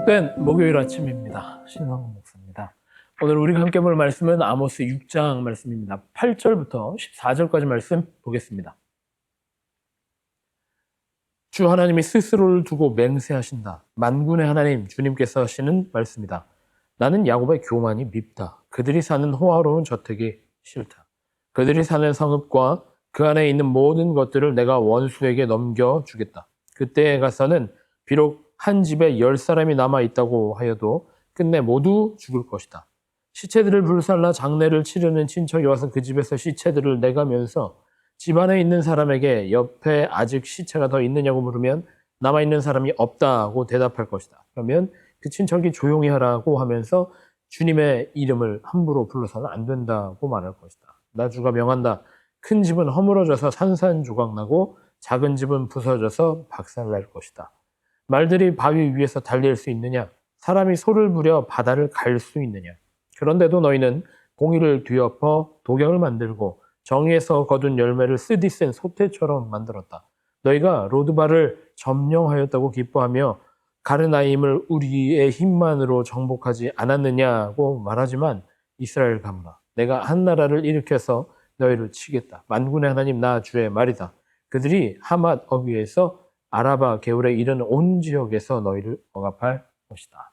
복된 목요일 아침입니다. 신성훈 목사입니다. 오늘 우리가 함께 볼 말씀은 아모스 6장 말씀입니다. 8절부터 14절까지 말씀 보겠습니다. 주 하나님이 스스로를 두고 맹세하신다. 만군의 하나님 주님께서 하시는 말씀이다. 나는 야곱의 교만이 밉다. 그들이 사는 호화로운 저택이 싫다. 그들이 사는 성읍과 그 안에 있는 모든 것들을 내가 원수에게 넘겨주겠다. 그때에 가서는 비록 한 집에 열 사람이 남아 있다고 하여도 끝내 모두 죽을 것이다. 시체들을 불살라 장례를 치르는 친척이 와서 그 집에서 시체들을 내가면서 집 안에 있는 사람에게 옆에 아직 시체가 더 있느냐고 물으면 남아 있는 사람이 없다고 대답할 것이다. 그러면 그 친척이 조용히 하라고 하면서 주님의 이름을 함부로 불러서는 안 된다고 말할 것이다. 나 주가 명한다. 큰 집은 허물어져서 산산조각 나고 작은 집은 부서져서 박살날 것이다. 말들이 바위 위에서 달릴 수 있느냐? 사람이 소를 부려 바다를 갈 수 있느냐? 그런데도 너희는 공의를 뒤엎어 독약을 만들고 정의에서 거둔 열매를 쓰디쓴 소태처럼 만들었다. 너희가 로드바를 점령하였다고 기뻐하며 가르나임을 우리의 힘만으로 정복하지 않았느냐고 말하지만 이스라엘 가문아 내가 한 나라를 일으켜서 너희를 치겠다. 만군의 하나님 나 주의 말이다. 그들이 하맛 어귀에서 아라바 개울에 이르는 온 지역에서 너희를 억압할 것이다.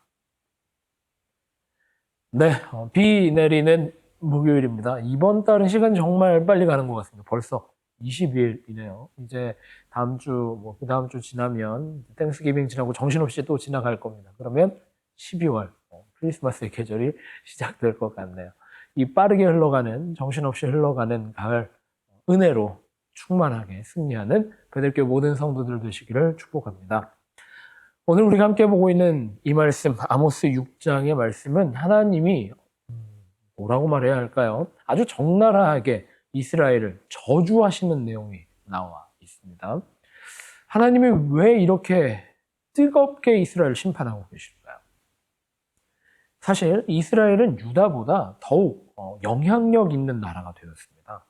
네, 어, 비 내리는 목요일입니다. 이번 달은 시간이 정말 빨리 가는 것 같습니다. 벌써 20일이네요. 이제 다음 주, 뭐, 그 다음 주 지나면 땡스기빙 지나고 정신없이 또 지나갈 겁니다. 그러면 12월, 어, 크리스마스의 계절이 시작될 것 같네요. 이 빠르게 흘러가는, 정신없이 흘러가는 가을, 은혜로 충만하게 승리하는 그들께 모든 성도들 되시기를 축복합니다. 오늘 우리가 함께 보고 있는 이 말씀, 아모스 6장의 말씀은 하나님이 뭐라고 말해야 할까요? 아주 적나라하게 이스라엘을 저주하시는 내용이 나와 있습니다. 하나님이 왜 이렇게 뜨겁게 이스라엘을 심판하고 계실까요? 사실 이스라엘은 유다보다 더욱 어, 영향력 있는 나라가 되었습니다.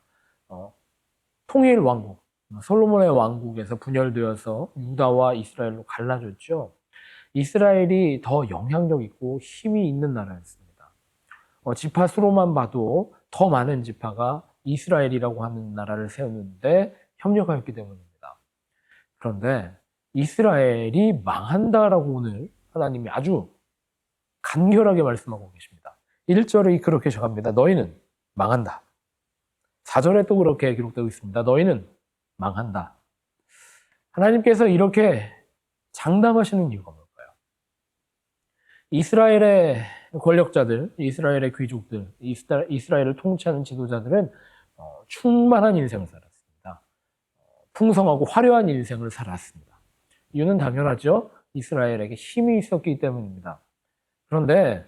어, 통일 왕국, 솔로몬의 왕국에서 분열되어서 유다와 이스라엘로 갈라졌죠. 이스라엘이 더 영향력 있고 힘이 있는 나라였습니다. 어, 지파 수로만 봐도 더 많은 지파가 이스라엘이라고 하는 나라를 세웠는데 협력하였기 때문입니다. 그런데 이스라엘이 망한다라고 오늘 하나님이 아주 간결하게 말씀하고 계십니다. 1절이 그렇게 시작합니다. 너희는 망한다. 4절에 또 그렇게 기록되고 있습니다. 너희는 망한다. 하나님께서 이렇게 장담하시는 이유가 뭘까요? 이스라엘의 권력자들, 이스라엘의 귀족들, 이스라엘을 통치하는 지도자들은 어, 충만한 인생을 살았습니다. 어, 풍성하고 화려한 인생을 살았습니다. 이유는 당연하죠. 이스라엘에게 힘이 있었기 때문입니다. 그런데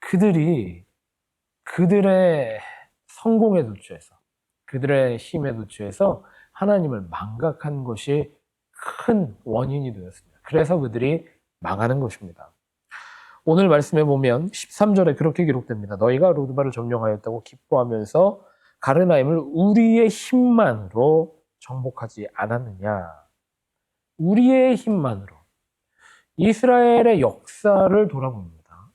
그들이 그들의 성공에 도취해서 그들의 힘에 도 취해서 하나님을 망각한 것이 큰 원인이 되었습니다. 그래서 그들이 망하는 것입니다. 오늘 말씀에 보면 13절에 그렇게 기록됩니다. 너희가 로드바를 점령하였다고 기뻐하면서 가르나임을 우리의 힘만으로 정복하지 않았느냐. 우리의 힘만으로. 이스라엘의 역사를 돌아봅니다.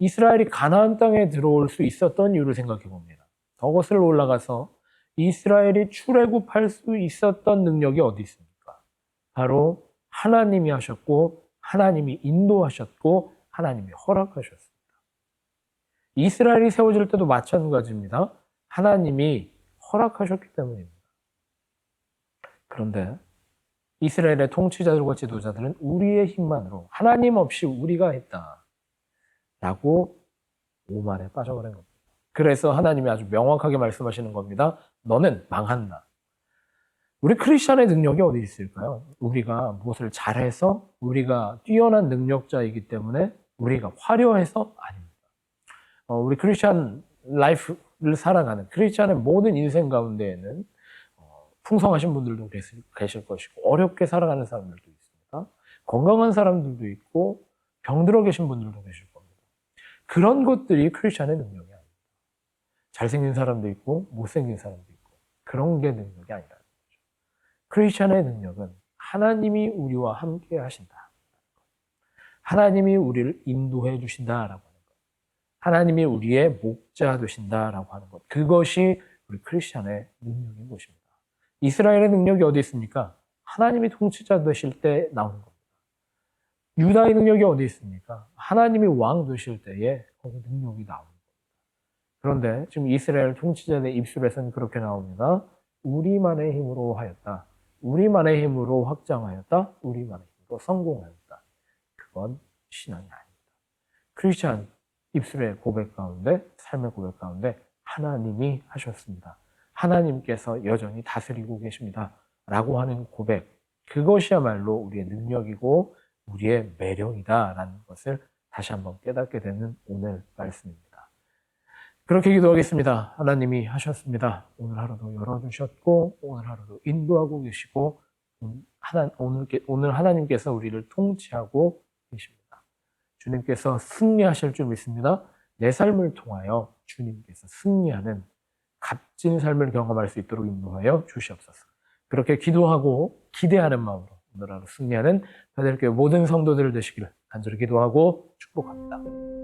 이스라엘이 가나안 땅에 들어올 수 있었던 이유를 생각해 봅니다. 저것을 올라가서 이스라엘이 출애굽할 수 있었던 능력이 어디 있습니까? 바로 하나님이 하셨고 하나님이 인도하셨고 하나님이 허락하셨습니다. 이스라엘이 세워질 때도 마찬가지입니다. 하나님이 허락하셨기 때문입니다. 그런데 이스라엘의 통치자들과 지도자들은 우리의 힘만으로 하나님 없이 우리가 했다. 라고 오만에 빠져버린 겁니다. 그래서 하나님이 아주 명확하게 말씀하시는 겁니다. 너는 망한다. 우리 크리스천의 능력이 어디 있을까요? 우리가 무엇을 잘해서 우리가 뛰어난 능력자이기 때문에 우리가 화려해서 아닙니다. 어, 우리 크리스천 라이프를 살아가는 크리스천의 모든 인생 가운데에는 어, 풍성하신 분들도 계실, 계실 것이고 어렵게 살아가는 사람들도 있습니다. 건강한 사람들도 있고 병들어 계신 분들도 계실 겁니다. 그런 것들이 크리스천의 능력이 아닙니다. 잘생긴 사람도 있고 못생긴 사람도 있고 그런 게 능력이 아니라는 거죠. 크리스천의 능력은 하나님이 우리와 함께 하신다. 하나님이 우리를 인도해 주신다라고 하는 것. 하나님이 우리의 목자 되신다라고 하는 것. 그것이 우리 크리스천의 능력인 것입니다. 이스라엘의 능력이 어디 있습니까? 하나님이 통치자 되실 때 나오는 겁니다. 유다의 능력이 어디 있습니까? 하나님이 왕 되실 때에 거기 능력이 나오는 겁니다. 그런데 지금 이스라엘 통치자의 입술에서는 그렇게 나옵니다. 우리만의 힘으로 하였다. 우리만의 힘으로 확장하였다. 우리만의 힘으로 성공하였다. 그건 신앙이 아닙니다. 크리스찬 입술의 고백 가운데, 삶의 고백 가운데 하나님이 하셨습니다. 하나님께서 여전히 다스리고 계십니다. 라고 하는 고백. 그것이야말로 우리의 능력이고 우리의 매력이다라는 것을 다시 한번 깨닫게 되는 오늘 말씀입니다. 그렇게 기도하겠습니다. 하나님이 하셨습니다. 오늘 하루도 열어주셨고, 오늘 하루도 인도하고 계시고, 오늘, 하나님께서 우리를 통치하고 계십니다. 주님께서 승리하실 줄 믿습니다. 내 삶을 통하여 주님께서 승리하는 값진 삶을 경험할 수 있도록 인도하여 주시옵소서. 그렇게 기도하고 기대하는 마음으로 오늘 하루 승리하는 베델교회 모든 성도들 되시기를 간절히 기도하고 축복합니다.